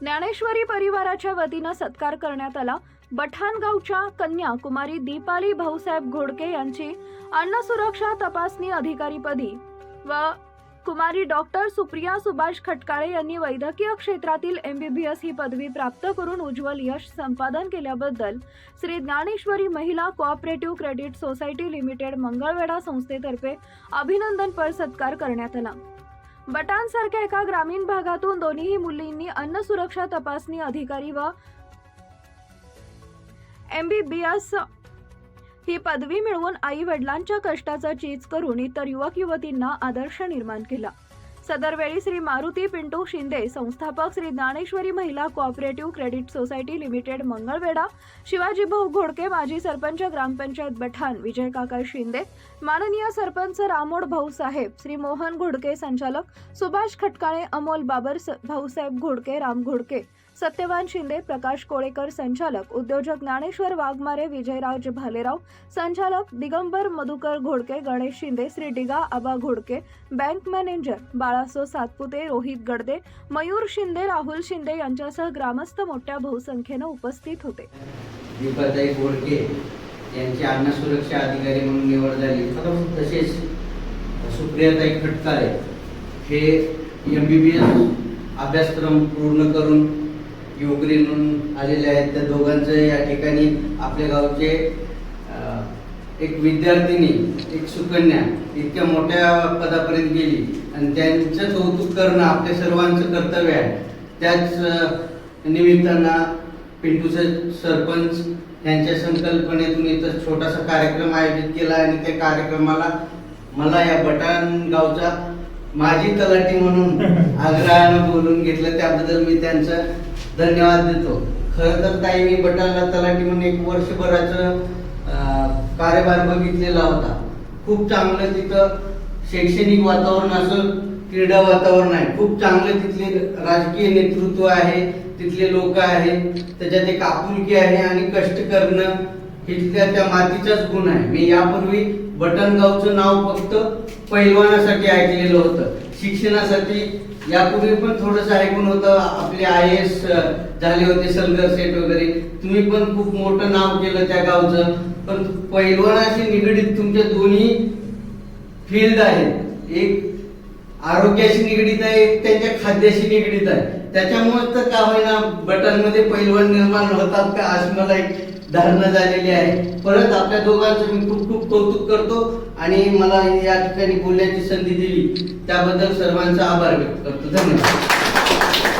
ज्ञानेश्वरी परिवाराच्या वतीनं सत्कार करण्यात आला. बठाणगावच्या कन्या कुमारी दीपाली भाऊसाहेब घोडके यांची अन्न सुरक्षा तपासणी अधिकारीपदी व कुमारी डॉक्टर सुप्रिया सुभाष खटकाळे यांनी वैद्यकीय क्षेत्रातील एमबीबीएस ही पदवी प्राप्त करून उज्ज्वल यश संपादन केल्याबद्दल Shri Dnyaneshwari Mahila cooperative credit society limited Mangalvedha संस्थेतर्फे अभिनंदनपर सत्कार करण्यात आला. बटांसारख्या एका ग्रामीण भागातून दोन्ही मुलींनी अन्न सुरक्षा तपासणी अधिकारी व एमबीबीएस ही पदवी मिळवून आई वडिलांच्या कष्टाचा चीज करून इतर युवक युवतींना आदर्श निर्माण केला. सदरवेळी श्री मारुती पिंटू शिंदे संस्थापक Shri Dnyaneshwari Mahila cooperative credit society limited Mangalvedha Shivaji Bhau Ghodke माजी सरपंच ग्रामपंचायत बठाण विजय काका शिंदे माननीय सरपंच रामोड भाऊ साहेब श्री मोहन घोडके संचालक सुभाष खटकाळे अमोल बाबर स- भाऊसाहेब घोडके राम घोडके सत्यवान शिंदे प्रकाश कोळेकर संचालक उद्योजक ज्ञानेश्वर वाघमारे विजयराज भालेराव संचालक दिगंबर मधुकर घोडके गणेश शिंदे श्री डिगा आबा घोडके बँक मॅनेजर बाळासो सातपुते रोहित गडदे मयूर शिंदे राहुल शिंदे यांच्यासह ग्रामस्थ मोठ्या बहुसंख्येनं उपस्थित होते. दीपाताई गोडके यांची अन्न सुरक्षा अधिकारी म्हणून निवड झाली. तसेच सुप्रियाताई खटकाळे हे एम बी बी एस अभ्यासक्रम पूर्ण करून युवकरी म्हणून आलेले आहेत. त्या दोघांचं या ठिकाणी आपल्या गावचे एक विद्यार्थिनी एक सुकन्या इतक्या मोठ्या पदापर्यंत गेली. आणि त्यांचं कौतुक करणं आपल्या सर्वांचं कर्तव्य आहे. त्याच निमित्तानं पिंटूचे सरपंच यांच्या संकल्पनेतून इथं छोटासा कार्यक्रम आयोजित केला आणि त्या कार्यक्रमाला मला या बटाण गावचा माझी तलाठी म्हणून आग्रहानं बोलून घेतलं. त्याबद्दल मी त्यांचं धन्यवाद देतो. खरं तर ताई मी बटाणला तलाठी म्हणून एक वर्षभराचं कार्यभार बघितलेला होता. खूप चांगलं तिथं शैक्षणिक वातावरण असं क्रीडा वातावरण आहे. खूप चांगलं तिथले राजकीय नेतृत्व आहे तिथले लोक आहे त्याच्यात एक आपुलकी आहे आणि कष्ट करणं हे तिथल्या त्या मातीचाच गुण आहे. मी यापूर्वी बटनगावचं नाव फक्त पैलवानासाठी ऐकलेलं होतं. शिक्षणासाठी यापूर्वी पण थोडंसं ऐकून होतं आपले आय एस झाले होते सलगर सेठ वगैरे. तुम्ही पण खूप मोठं नाव केलं त्या गावचं. पण पैलवानाशी निगडीत तुमच्या दोन्ही फील्ड आहेत. एक आरोग्याशी निगडीत आहे एक त्यांच्या खाद्याशी निगडीत आहे. त्याच्यामुळे तर का होईना बटनमध्ये पैलवान निर्माण होतात का असं मला एक धारणा झालेली आहे. परत आपल्या दोघांचं मी खूप खूप कौतुक करतो आणि मला या ठिकाणी बोलण्याची संधी दिली. त्याबद्दल सर्वांचा आभार व्यक्त करतो. धन्यवाद.